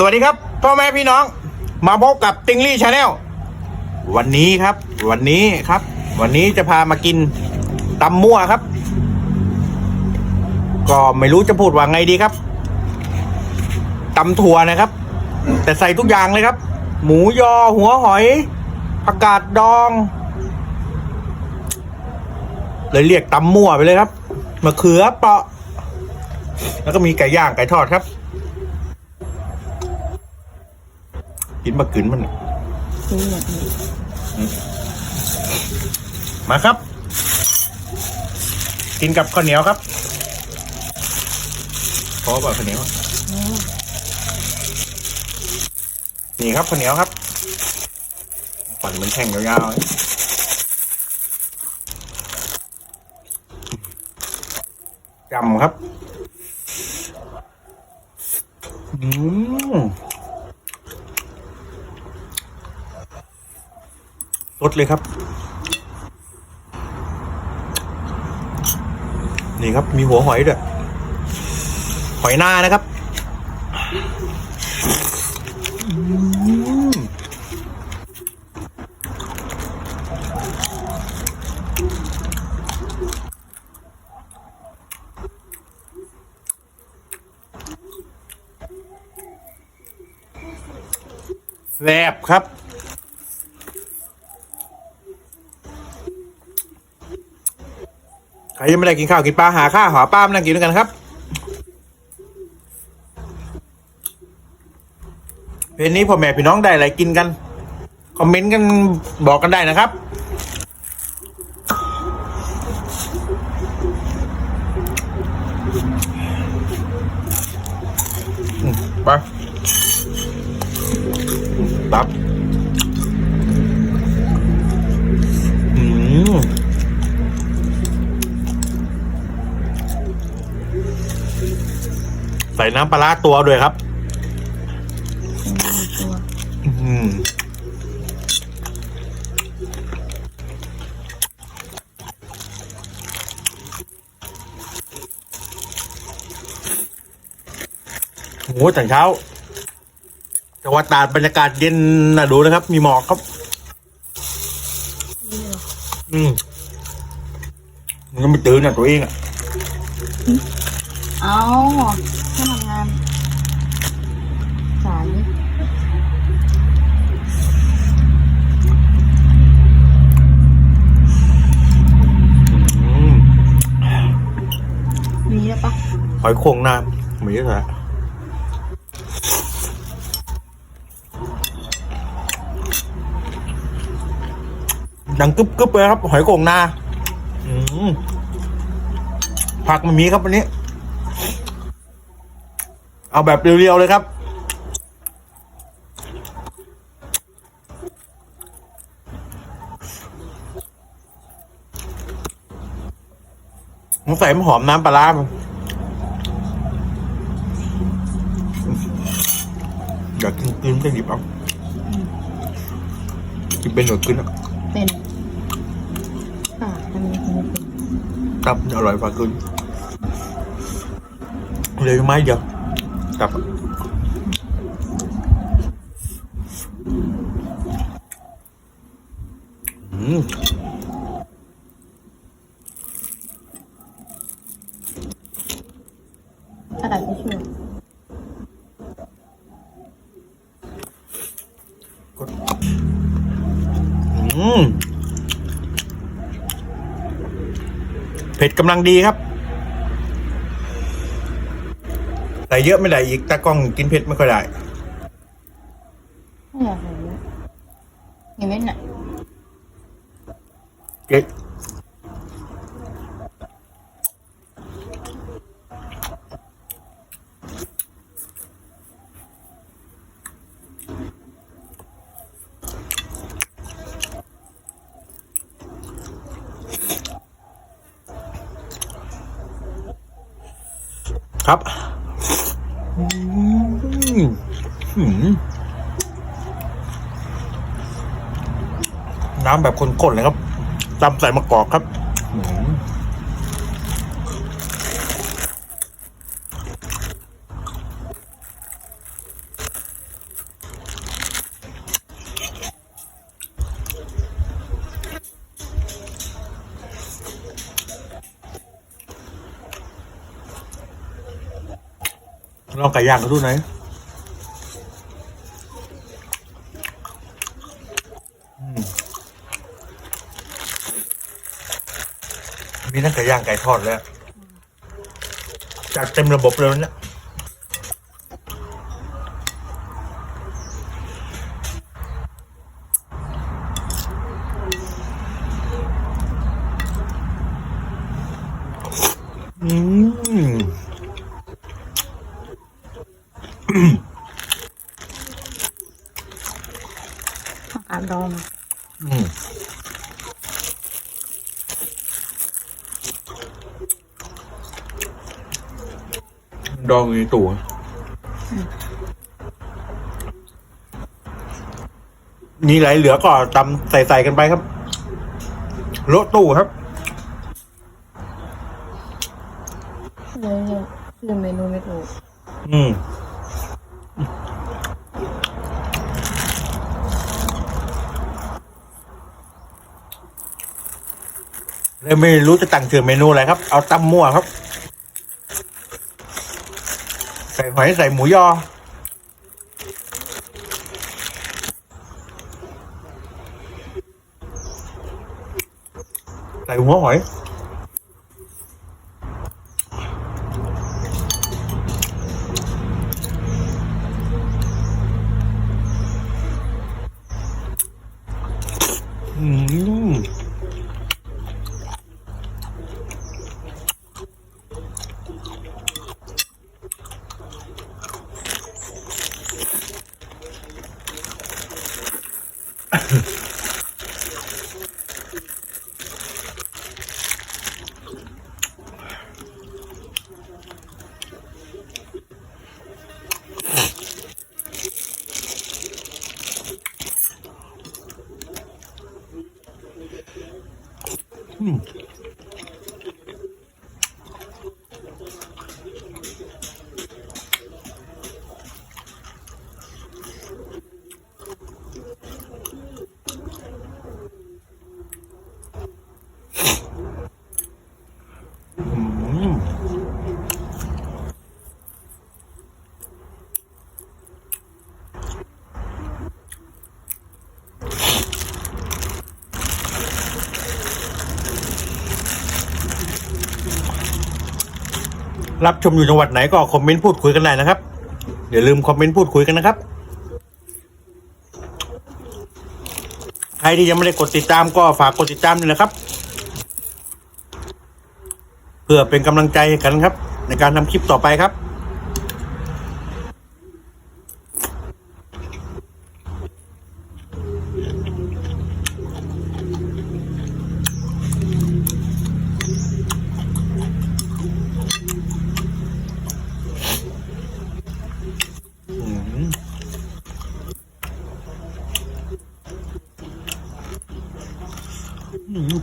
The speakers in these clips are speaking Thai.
สวัสดีครับพ่อแม่พี่น้อง มาพบกับติงลี่ชาแนลวันนี้ครับ วันนี้ครับ วันนี้จะพามากินตำมั่วครับ ก็ไม่รู้จะพูดว่าไงดีครับตำถั่วนะครับ แต่ใส่ทุกอย่างเลยครับ หมูยอหัวหอยผักกาดดอง เลยเรียกตำมั่วไปเลยครับมะเขือเปาะ แล้วก็มีไก่ย่างไก่ทอดครับ กินมะกึนมันซื้อแบบนี้มาครับ กินกับข้าวเหนียวครับพอป่ะข้าวเหนียวอะนี่ครับข้าวเหนียวครับปั่นเหมันแท่งยาวๆจำครับ อืม รสเลยครับ นี่ครับมีหัวหอยด้วย หอยนานะครับอืมแซ่บครับ ใครยังไม่ได้กินข้าวกินปลาหาข้าวหาปลามานั่งกินด้วยกันครับเพลงนี้พ่อแม่พี่น้องได้อะไรกินกัน คอมเมนต์กันบอกกันได้นะครับ ใส่น้ำปลาร้าตัวด้วยครับตัวอืมโอ้โหแต่เช้าจังหวัดตราดบรรยากาศเย็นนะดูนะครับ มีหมอกครับนี่เหรออืมมันก็ไม่ตื่นอะตัวเองอะ เอาถ้าทำงานสาย อืม มีแล้วปะ หอยโข่งน้ำม่เยอะเลยดังกึบกึบเลยครับ หอยโข่งนาผักมันมีครับวันนี้ เอาแบบเรียวๆเลยครับ ผมใส่หอมน้ำปลาร้ามันอยากกินกินก็หยิบเอากินเป็นหรือกินอะเป็นปากทำไมถึงเป็นตับอร่อยกว่ากินเลยไม้เดียวตับอืม กระดาษทิชชู่ อืมเผ็ด กำลังดีครับใส่เยอะไม่ได้อีกตากล้องกินเผ็ดไม่ค่อยได้ไม่อยากใส่เยอะเห็นไหมน่ะเก๊ ครับน้ำแบบข้นๆเลยครับตำใส่มะกอกครับอืม องไก่ย่างกันดูหน่อยมีทั้งไก่ย่างไก่ทอดแล้วจัดเต็มระบบเลยนะนี่ยอืม ผักกาดดองอืมดองอยู่ในตู้มีอะไรเหลือก็ตำใส่ใส่ๆกันไปครับ โละตู้ครับ เนี่ยเนี่ยคือเมนูไม่ถูก อืม เลย ไม่รู้จะตั้งชื่อเมนูอะไรครับ เอาตำมั่วครับ ใส่หอยใส่หมูยอ ใส่หัวหอยอืม อืม รับชมอยู่จังหวัดไหนก็คอมเมนต์พูดคุยกันได้นะครับอย่าลืมคอมเมนต์พูดคุยกันนะครับ ใครที่ยังไม่ได้กดติดตามก็ฝากกดติดตามด้วยนะครับ เพื่อเป็นกำลังใจกันครับ ในการทำคลิปต่อไปครับ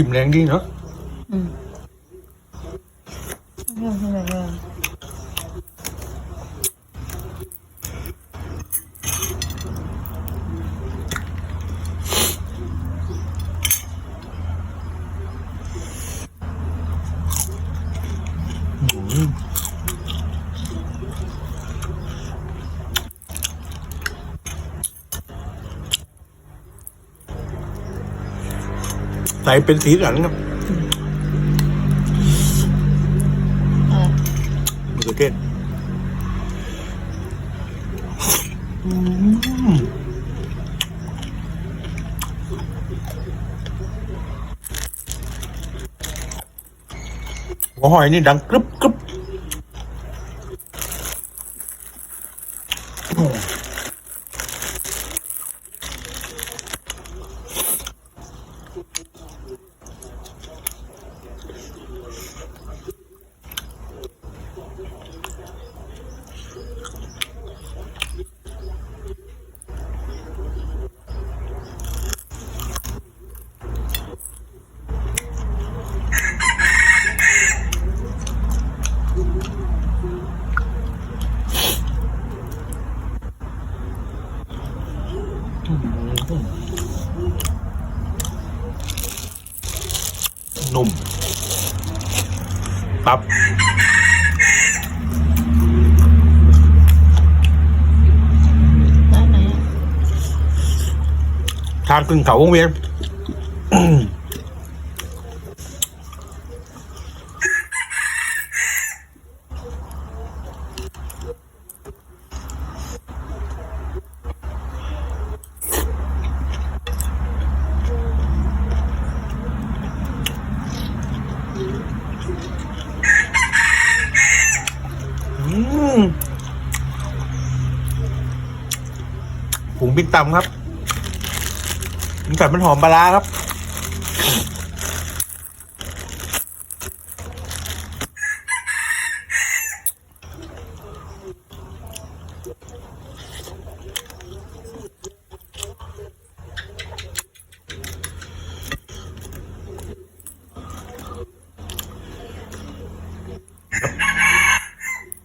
จิ้มแรงดีเนาะ อืมเรื่องที่ไหนเรื่อง อืม ใส่เป็นสีสันครับมะเขือเทศอืมหัวหอยนี่ดังกรึบกรึบ นุ่มปับทางขึ้นเขาวงเวียน บินต่ำครับมันกัดมันหอมปลาครับ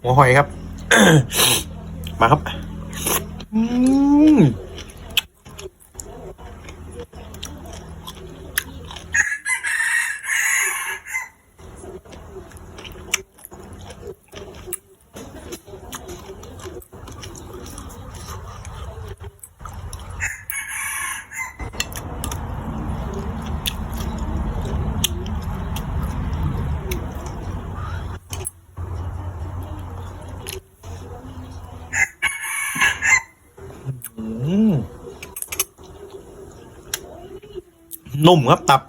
หัวหอยครับ มาครับ อืมอืม นุ่มครับตับ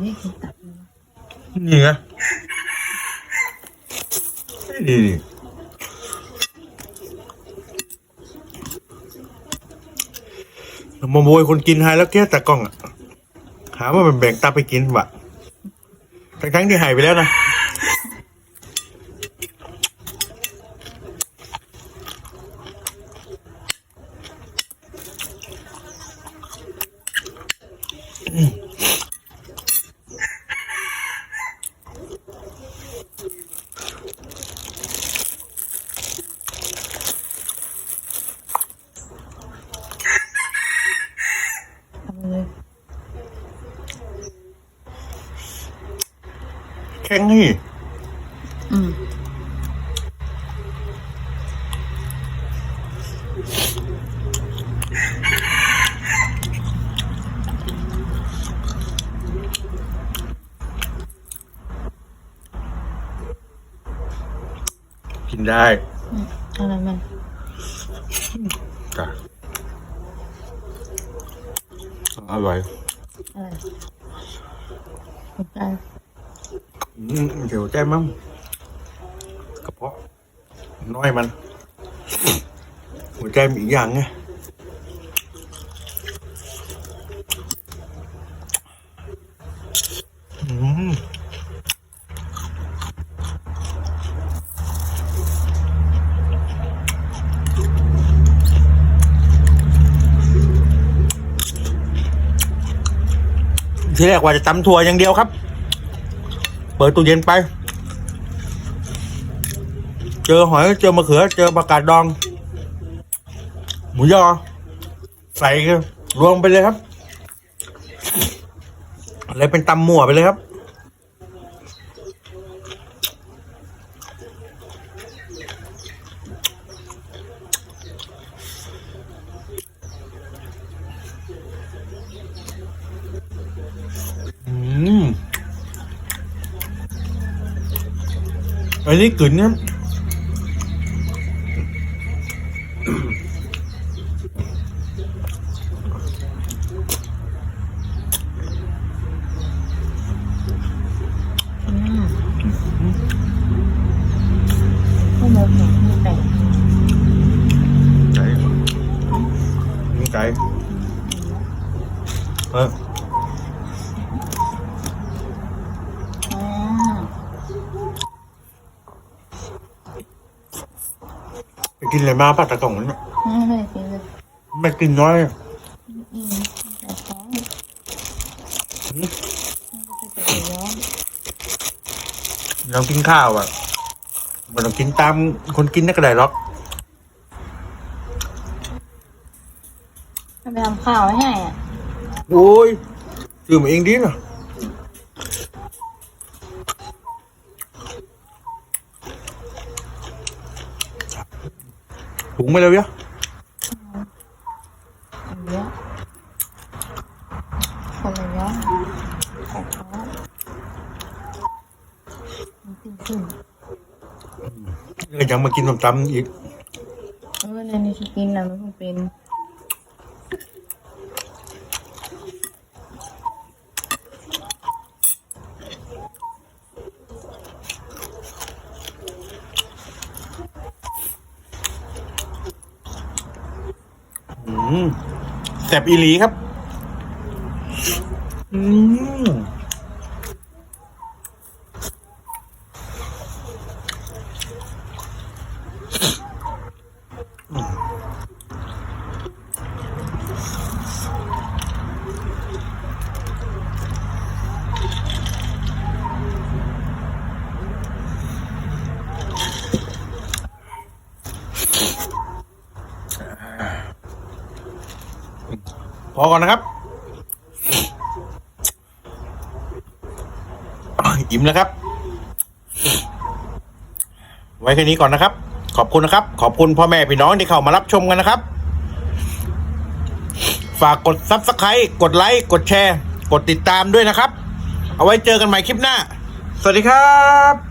นี่คือตับ นี่ไงนี่นี่มาโวยคนกินหายแล้วแก้แต่กล้องอะหาว่ามันแบ่งตับไปกินวะทั้งๆที่หายไปแล้วนะ ข็งนี่อืมกินได้อืมอะไรมันจ้ะอร่อยอะไรหัวใจอืม เดี๋ยวใจมั่งกระเพาะน้อยมัน หัวใจมีอีกอย่างไงที่แรกว่าจะตำถั่วอย่างเดียวครับ เปิดตู้เย็นไป เจอหอยเจอมะเขือ เจอผักกาดดอง หมูยอ ใส่รวมไปเลยครับอะไรเป็นตำหมั่วไปเลยครับ อันนี้กึ๋นเนี่ย กินอะไรมาป้าตะกล่องเนี่ยไม่ได้กินเลยไม่กินน้อยอืมแต่ท้องไม่ได้ไปแต่ย้อนเรากินข้าวอะมันต้องกินตามคนกินนั่นก็ได้หรอกถ้าไปทำข้าวให้อะ โอ้ยซื้อมาเองดีนะถุงไปเลยเยอะ melhor ya? Kalau ya, jangan makin tam-tam. แสบอีหลีครับ อก่อนนะครับ อิ่มแล้วครับ ไว้แค่นี้ก่อนนะครับ ขอบคุณนะครับ ขอบคุณพ่อแม่พี่น้องที่เข้ามารับชมกันนะครับ ฝากกดซับสไครต์กดไลค์กดแชร์ กดติดตามด้วยนะครับ เอาไว้เจอกันใหม่คลิปหน้า สวัสดีครับ